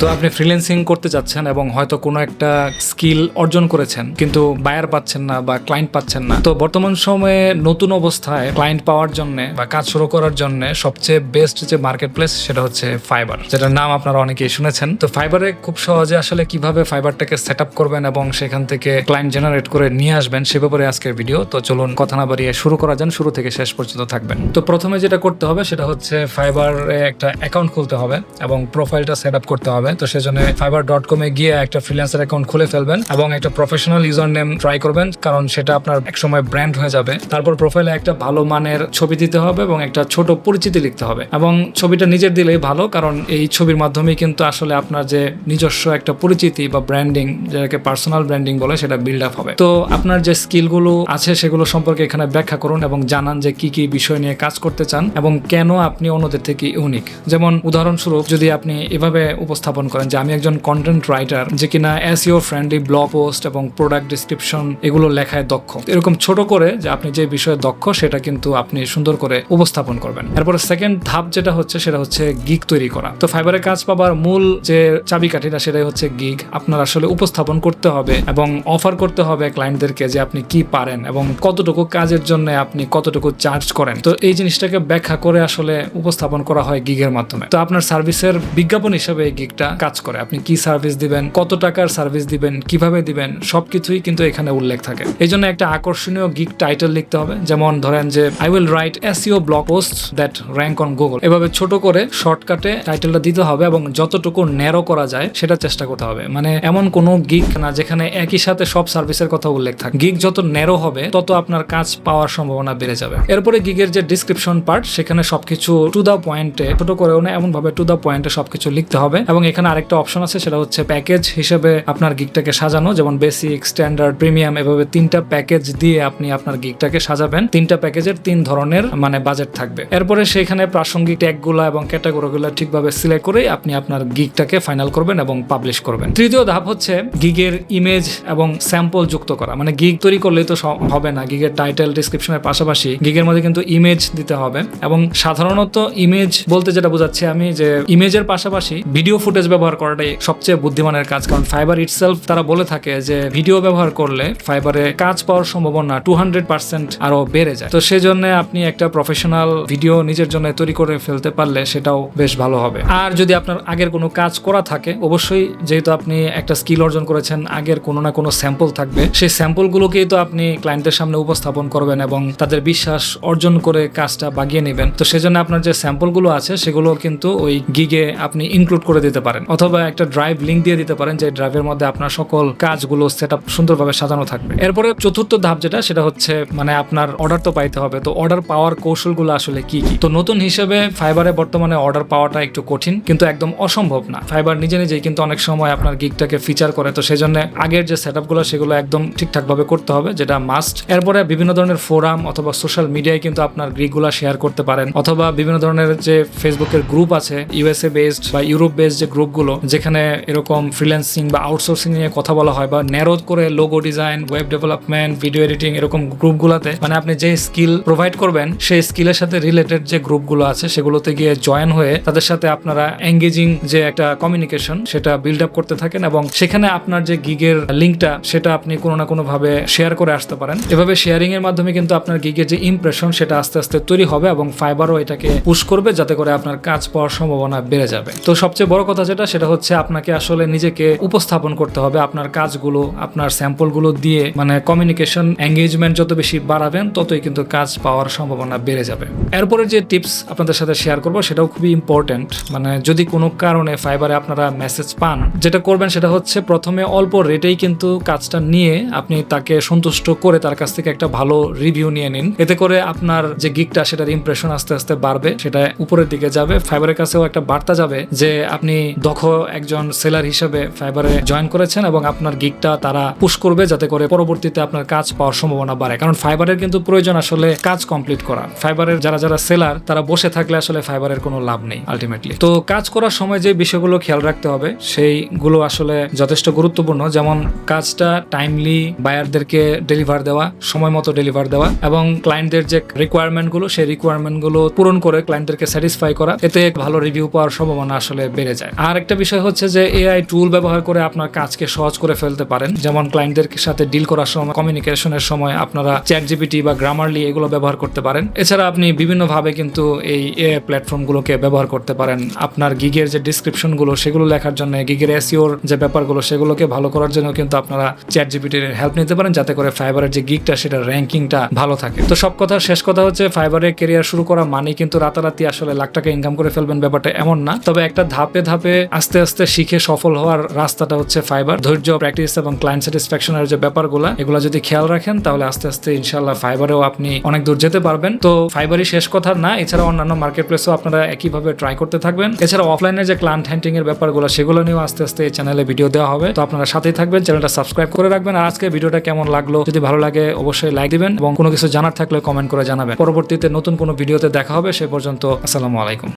তো আপনি ফ্রিল্যান্সিং করতে যাচ্ছেন এবং হয়তো কোনো একটা স্কিল অর্জন করেছেন, কিন্তু বায়ার পাচ্ছেন না বা ক্লায়েন্ট পাচ্ছেন না। তো বর্তমান সময়ে নতুন অবস্থায় ক্লায়েন্ট পাওয়ার জন্য বা কাজ শুরু করার জন্য সবচেয়ে বেস্ট যে মার্কেট প্লেস সেটা হচ্ছে ফাইবার যেটার নাম আপনারা অনেকেই শুনেছেন। তো ফাইবারে খুব সহজে আসলে কীভাবে ফাইবারটাকে সেট করবেন এবং সেখান থেকে ক্লায়েন্ট জেনারেট করে নিয়ে আসবেন সে ব্যাপারে আজকের ভিডিও তো চলুন কথা না বাড়িয়ে শুরু করা যান শুরু থেকে শেষ পর্যন্ত থাকবেন। তো প্রথমে যেটা করতে হবে সেটা হচ্ছে ফাইবারে একটা অ্যাকাউন্ট খুলতে হবে এবং প্রোফাইলটা সেট করতে হবে। তো সেজন্য ফাইবার ডট কমে গিয়ে একটা ফ্রিল্যান্সার অ্যাকাউন্ট খুলে ফেলবেন এবং একটা প্রফেশনাল ইউজার নেম ট্রাই করবেন, কারণ সেটা আপনার একসময় ব্র্যান্ড হয়ে যাবে। তারপর প্রোফাইলে একটা ভালো মানের ছবি দিতে হবে এবং একটা ছোট পরিচিতি লিখতে হবে। এবং ছবিটা নিজের দিলেই ভালো, কারণ এই ছবির মাধ্যমেই কিন্তু আসলে আপনার যে নিজস্ব একটা পরিচিতি বা ব্র্যান্ডিং যেটাকে পার্সোনাল ব্র্যান্ডিং বলে, সেটা বিল্ড আপ হবে। তো আপনার যে স্কিলগুলো আছে, সেগুলো সম্পর্কে এখানে ব্যাখ্যা করুন এবং জানান যে কি কি বিষয় নিয়ে কাজ করতে চান এবং কেন আপনি অন্যদের থেকে ইউনিক যেমন উদাহরণস্বরূপ, যদি আপনি এভাবে উপস্থাপন করেন, যে আমি একজন কন্টেন্ট রাইটার যে কিনা এসিও ফ্রেন্ডলি ব্লগ পোস্ট এবং প্রোডাক্ট ডিসক্রিপশন এগুলো লেখায় দক্ষ। এরকম ছোট করে যে আপনি যে বিষয়ে দক্ষ, সেটা কিন্তু আপনি সুন্দর করে উপস্থাপন করবেন। এরপরে সেকেন্ড ধাপ যেটা হচ্ছে, সেটা হচ্ছে গিগ তৈরি করা। তো ফাইবারে কাজ পাবার মূল যে চাবিকাঠিটা, সেটাই হচ্ছে গিগ আপনার আসলে উপস্থাপন করতে হবে এবং অফার করতে হবে ক্লায়েন্টদেরকে যে আপনি কি পারেন এবং কতটুকু কাজের জন্য আপনি কতটুকু চার্জ করেন। তো এই জিনিসটাকে ব্যাখ্যা করে আসলে উপস্থাপন করা হয় গিগের মাধ্যমে। তো আপনার সার্ভিসের বিজ্ঞাপন হিসেবে এই গিগটা কাজ করে। আপনি কি সার্ভিস দিবেন, কত টাকার সার্ভিস দিবেন, কীভাবে দিবেন, সবকিছুই কিন্তু এখানে উল্লেখ থাকে। এই জন্য একটা আকর্ষণীয় গিগ টাইটেল লিখতে হবে, যেমন ধরেন যে I will write SEO blog post that rank on Google এভাবে ছোট করে শর্টকাটে টাইটেলটা দিতে হবে এবং যতটুকু ন্যারো করা যায়, সেটা চেষ্টা করতে হবে। মানে এমন কোনো গিগ না, যেখানে একই সাথে সব সার্ভিসের কথা উল্লেখ থাকে। গিগ যত ন্যারো হবে, তত আপনার কাজ পাওয়ার সম্ভাবনা বেড়ে যাবে। এরপরে গিগের যে ডিসক্রিপশন পার্ট সেখানে সবকিছু টু দা পয়েন্টে ছোট করেও না এমন ভাবে টু দা পয়েন্টে সবকিছু লিখতে হবে এবং এখানে আরেকটা অপশন আছে, সেটা হচ্ছে প্যাকেজ হিসেবে আপনার গিগটাকে সাজানো, যেমন বেসিক স্ট্যান্ডার্ড প্রিমিয়াম এভাবে তিনটা প্যাকেজ দিয়ে আপনি আপনার গিগটাকে সাজাবেন। তিনটা প্যাকেজের তিন ধরনের মানে বাজেট থাকবে। এরপরে সেখানে প্রাসঙ্গিক ট্যাগগুলো এবং ক্যাটাগরিগুলো ঠিকভাবে সিলেক্ট করে আপনি আপনার গিগটাকে ফাইনাল করবেন এবং পাবলিশ করবেন। তৃতীয় ধাপ হচ্ছে গিগের ইমেজ এবং স্যাম্পল যুক্ত করা। মানে গিগ তৈরি করলেই তো হবে না। গিগের টাইটেল ডিসক্রিপশনের পাশাপাশি গিগের মধ্যে কিন্তু ইমেজ দিতে হবে। এবং সাধারণত ইমেজ বলতে যেটা বোঝাচ্ছি আমি যে ইমেজের পাশাপাশি ভিডিও ফুটেজ ব্যবহার করাটাই সবচেয়ে বুদ্ধিমানের কাজ। কারণ ফাইবার ইটসেলফ তারা বলে থাকে যে ভিডিও ব্যবহার করলে ফাইবারে কাজ পাওয়ার সম্ভাবনা টু হান্ড্রেড পার্সেন্ট আরও বেড়ে যায়। তো সেজন্য আপনি একটা প্রফেশনাল ভিডিও নিজের জন্য তৈরি করে ফেলতে পারলে সেটাও বেশ ভালো হবে। আর যদি আপনার আগের কোনো কাজ করা থাকে, অবশ্যই যেহেতু আপনি একটা স্কিল অর্জন করেছেন, আগের কোনো না কোনো স্যাম্পল থাকবে। সেই স্যাম্পলগুলোকেই তো আপনি ক্লায়েন্টের সামনে উপস্থাপন করবেন এবং তাদের বিশ্বাস অর্জন করে কাজটা বাগিয়ে নেবেন। তো সেজন্য আপনার যে স্যাম্পলগুলো আছে, সেগুলো কিন্তু ওই গিগে আপনি ইনক্লুড করে দিতে পারেন। অথবা একটা ড্রাইভ লিঙ্ক দিয়ে দিতে পারেন যে ড্রাইভের মধ্যে আপনার সকল কাজগুলো সেট আপ সুন্দরভাবে সাজানো থাকবে। এরপরে চতুর্থ ধাপ যেটা, সেটা হচ্ছে মানে আপনার অর্ডার তো পাইতে হবে। তো অর্ডার পাওয়ার কৌশলগুলো আসলে কি কি? তো নতুন হিসেবে ফাইবারে বর্তমানে অর্ডার পাওয়াটা একটু কঠিন, কিন্তু একদম অসম্ভব না। ফাইবার নিজে নিজেই কিন্তু অনেক সময় আপনার গিকটাকে ফিচার করে। তো সেই জন্য আগের যে সেট আপগুলো সেগুলো একদম ঠিকঠাক ভাবে করতে হবে, যেটা মাস্ট এরপরে বিভিন্ন ধরনের ফোরাম অথবা সোশ্যাল মিডিয়ায় কিন্তু আপনার গিগুলো শেয়ার করতে পারেন। অথবা বিভিন্ন ধরনের যে ফেসবুকের গ্রুপ আছে ইউএসএ বেসড বা ইউরোপ বেসড যে গ্রুপগুলো, যেখানে এরকম ফ্রিল্যান্সিং বা আউটসোর্সিং নিয়ে কথা বলা হয় বা ন্যারো করে logo design web development video editing এরকম গ্রুপগুলোতে মানে আপনি যে স্কিল প্রোভাইড করবেন, সেই স্কিলের সাথে রিলেটেড যে গ্রুপগুলো আছে, সেগুলোতে গিয়ে জয়েন হয়ে তাদের সাথে আপনারা এঙ্গেজিং যে একটা কমিউনিকেশন সেটা বিল্ড আপ করতে থাকেন এবং সেখানে আপনার যে গিগের লিঙ্কটা সেটা আপনি কোনো না কোনো ভাবে শেয়ার করে আসতে পারেন। এভাবে শেয়ারিং এর মাধ্যমে কিন্তু আপনার গিগের যে ইমপ্রেশন সেটা আস্তে আস্তে তৈরি হবে এবং ফাইবারও এটাকে পুশ করবে, যাতে করে আপনার কাজ পাওয়ার সম্ভাবনা বেড়ে যাবে। তো সবচেয়ে বড় কথা যেটা, সেটা হচ্ছে আপনাকে আসলে নিজেকে উপস্থাপন করতে হবে আপনার কাজগুলো, আপনার স্যাম্পলগুলো দিয়ে। মানে কমিউনিকেশন এঙ্গেজমেন্ট যত বেশি বাড়াবেন, ততই কিন্তু কাজ পাওয়ার সম্ভাবনা বেড়ে যাবে। এরপরে যে টিপস আপনাদের সাথে শেয়ার করব, সেটাও খুবই ইম্পর্টেন্ট মানে যদি কোনো কারণে ফাইবারে আপনারা মেসেজ পান, যেটা করবেন সেটা হচ্ছে প্রথমে অল্প রেটেই কিন্তু কাজটা নিয়ে আপনি তাকে সন্তুষ্ট করে তার কাছ থেকে একটা ভালো রিভিউ নিয়ে নিন। এতে করে আপনার যে গিকটা সেটার ইমপ্রেশন আস্তে আস্তে বাড়বে, সেটা উপরের দিকে যাবে। ফাইবারের কাছেও একটা বার্তা যাবে যে, আপনি দক্ষ একজন সেলার হিসেবে ফাইবারে জয়েন করেছেন এবং আপনার গিকটা তারা পুশ করবে যাতে করে পরবর্তীতে আপনার কাজ পাওয়ার সম্ভাবনা বাড়ে। কারণ ফাইবারের কিন্তু প্রয়োজন আসলে কাজ কমপ্লিট করা ফাইবারের যারা যারা সেলার, তারা বসে থাকলে আসলে ফাইবারের কোনো লাভ নেই আলটিমেটলি তো কাজ করার সময় যে বিষয়গুলো খেয়াল রাখতে হবে, সেইগুলো আসলে যথেষ্ট গুরুত্বপূর্ণ। যেমন কাজটা টাইমলি বায়ারদেরকে ডেলিভার দেওয়া, সময় মতো ডেলিভার দেওয়া এবং ক্লায়েন্টদের যে রিকোয়ারমেন্টগুলো সেই রিকোয়ারমেন্টগুলো পূরণ করে ক্লায়েন্টদেরকে স্যাটিসফাই করা। এতে ভালো রিভিউ পাওয়ার সম্ভাবনা আসলে বেড়ে যায়। আরেকটা বিষয় হচ্ছে যে এআই টুল ব্যবহার করে আপনার কাজকে সহজ করে ফেলতে পারেন। যেমন ক্লায়েন্টদের সাথে ডিল করার সময় কমিউনিকেশনের সময় আপনারা চ্যাট জিপিটি বা গ্রামারলি এগুলো ব্যবহার করতে পারেন। এছাড়া আপনি বিভিন্নভাবে কিন্তু এই এআই প্ল্যাটফর্মগুলোকে ব্যবহার করতে পারেন। আপনার গিগের যে ডিসক্রিপশনগুলো সেগুলো লেখার জন্য গিগের এসিওর যে ব্যাপারগুলো, সেগুলোকে ভালো করার জন্য কিন্তু আপনারা চ্যাট জিপিটির হেল্প নিতে পারেন, যাতে করে ফাইবারের যে গিগটা সেটা র্যাঙ্কিংটা ভালো থাকে। তো সব কথা, শেষ কথা হচ্ছে ফাইবারে কেরিয়ার শুরু করা মানে কিন্তু রাতারাতি আসলে লাখ টাকা ইনকাম করে ফেলবেন ব্যাপারটা এমন না। তবে একটা ধাপে ধাপে আস্তে আস্তে শিখে সফল হওয়ার রাস্তাটা হচ্ছে ফাইবার ধৈর্য প্র্যাকটিস এবং ক্লায়েন্ট স্যাটিসফ্যাকশনের যে ব্যাপারগুলো, এগুলো যদি খেয়াল রাখেন, তাহলে আস্তে আস্তে ইনশাল্লাহ ফাইবারেও আপনি অনেক দূর যেতে পারবেন। তো ফাইবারই শেষ কথা না, এছাড়া অন্যান্য মার্কেট প্লেসও আপনারা একইভাবে ট্রাই করতে থাকবেন। এছাড়া অফলাইনে যে ক্লায়েন্ট হ্যান্ডিং এর ব্যাপারগুলো, সেগুলো নিয়েও আস্তে আস্তে এই চ্যানেলে ভিডিও দেওয়া হবে। তো আপনারা সাথেই থাকবেন চ্যানেলটা সাবস্ক্রাইব করে রাখবেন। আর আজকে ভিডিওটা কেমন লাগল, যদি ভালো লাগে অবশ্যই লাইক দিবেন এবং কোনো কিছু জানার থাকলে কমেন্ট করে জানাবেন। পরবর্তীতে নতুন কোনো ভিডিওতে দেখা হবে, সে পর্যন্ত আসসালামু আলাইকুম।